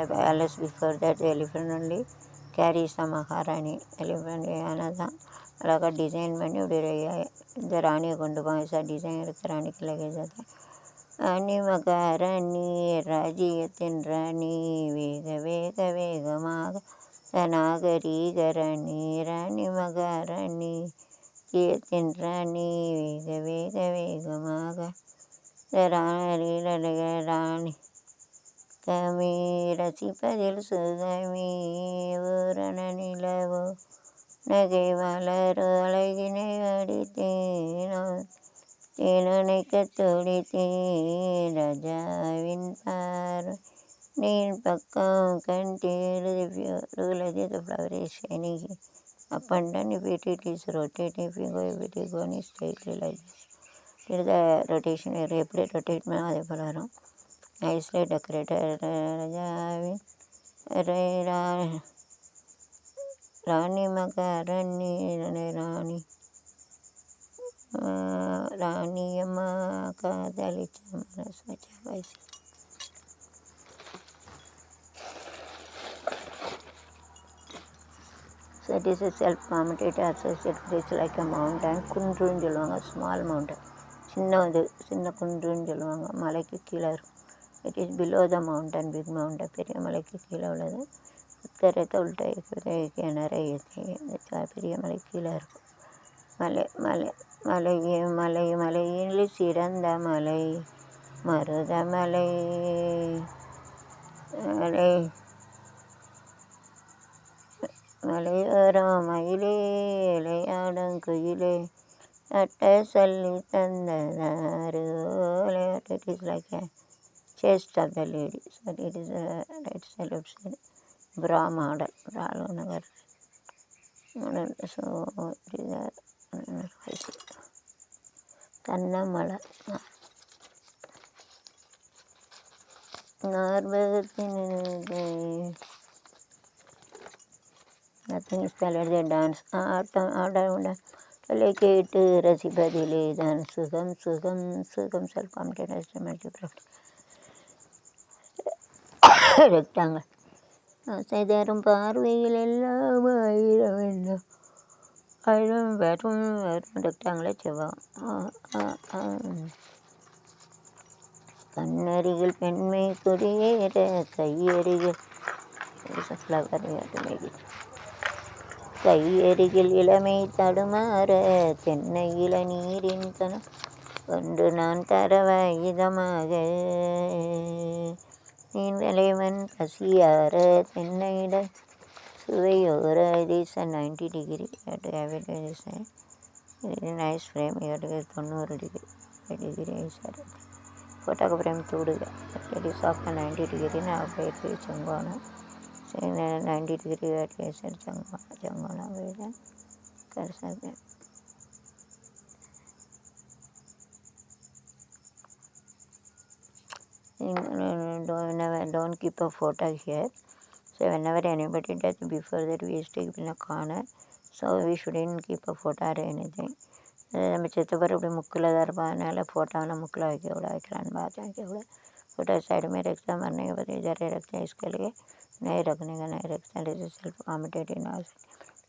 the palace before that the elephant only. Carries the Maharani elephant யானை தான் அழகாக design பண்ணி இப்படி ரெ- இந்த ராணியை கொண்டு போவாங்க சார் டிசைன் எடுத்த ராணிக்கு லகேஜ் தான். ராணி மகாராணி ராஜ்யத்தின் ராணி வேக வேக வேகமாக. நாகரீக ராணி ராணி மகாராணி ராஜ்யத்தின் ராணி வேக வேக வேகமாக. ராணி ராணி. தமிழே ரசிப்பதில் சுகமே ஓரண நிலவோ நகை மலரோ அழகினை அடித்தேனார் தேனணைக்க துடித்தேன் ராஜாவின் பார்வை நீன் பக்கம் கண் தேடுது the flower is shining up and down if it, it is rotating if you go if it is going straightly like this the rotation repeat rotate அதே போல் வரும் நைஸ்லி டெக்கரேட்டட் ராஜாவின் ரே- ரா- ராணி மகாராணி ராணி ராணி ராணியம்மா காதலிச்ச மனசு வச்ச வயசு So it is a self-commented associate it's like a mountain குன்றுன்னு சொல்லுவாங்க small mountain சின்ன இது சின்ன குன்றுன்னு சொல்லுவாங்க மலைக்கு கீழே இருக்கும் it is below the mountain big mountain பெரிய மலைக்கு கீழே உள்ளது. உத்தரத்தை உள்ட நிறைய பெரிய மலை கீழே இருக்கும். மலை மலை மலை மலை மலையில் சிறந்த மலை மருதமலை மலை மலையோரம் மயிலே விளையாடும் குயிலே அட்ட சொல்லி தந்ததாரு it is like a chest of the lady. So it is a right side left side bra model bra நகர் model so கண்ணமலை நார்பகத்தின் நத்திங் இஸ் தலர்தே டான்ஸ் ஆட்டம் ஆட உட கேட்டு ரசிப்பதிலே தான் சுகம் சுகம் சுகம் செல் காம்டென்ஸ் மல்டிபிள் ஆசை தரும் பார்வையில் எல்லாம் ஆயிரம் வேண்டும். ஆயிரம் வெறும் வெறும் ரெக்டாங்களே செவ்வாய் கண்ணருகில் பெண்மை கொடியேற கையருகில் ஃப்ளவர் கையருகில் இளமை தடுமாற தென்னை இளநீரின் தனம் கொண்டு நான் தரவ இதமாக. தலைவன் பசியார தென்னையிட சுவையோர இஸ் நைன்டி டிகிரி எட்டு ஆவரேஜ் இது நைஸ் ஃப்ரேம் எட்டுக்கு தொண்ணூறு டிகிரி டிகிரி சார் ஃபோட்டோக்கு ஃப்ரேಮ್ தூடுக. இட் இஸ் ஆஃப் நைன்டி டிகிரின்னு அப்படியே செங்கோணம் நைன்டி டிகிரி அப்படியே சார் செங்கோணம் செங்கோணம் அப்படியே கரெக்டாக don't, don't keep a photo here. So whenever anybody does before that we stick in a corner. So we shouldn't keep a photo or anything. நம்ம சித்தப்பர் இப்படி முக்கில் தான் இருப்பான் அதனால் ஃபோட்டோவெல்லாம் முக்கில் வைக்க விட வைக்கலான்னு பார்த்தேன் வைக்க விட फोटो साइड में रखता मरने के बाद इधर ही रखते हैं इसके लिए नहीं रखने का नहीं रखते हैं this is self committed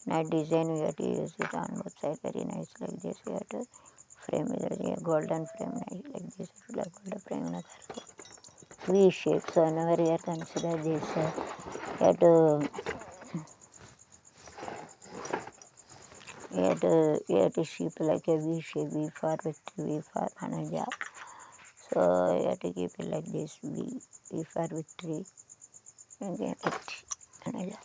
night design we have to use it on both side very nice like this we have to frame इधर ये golden frame nice like this like golden frame na V shape so whenever you are consider this yet yet uh, yet uh, shape like a V shape, V for victory, V for Anaja. So you have to keep it like this, V, V for victory, again, Anaja.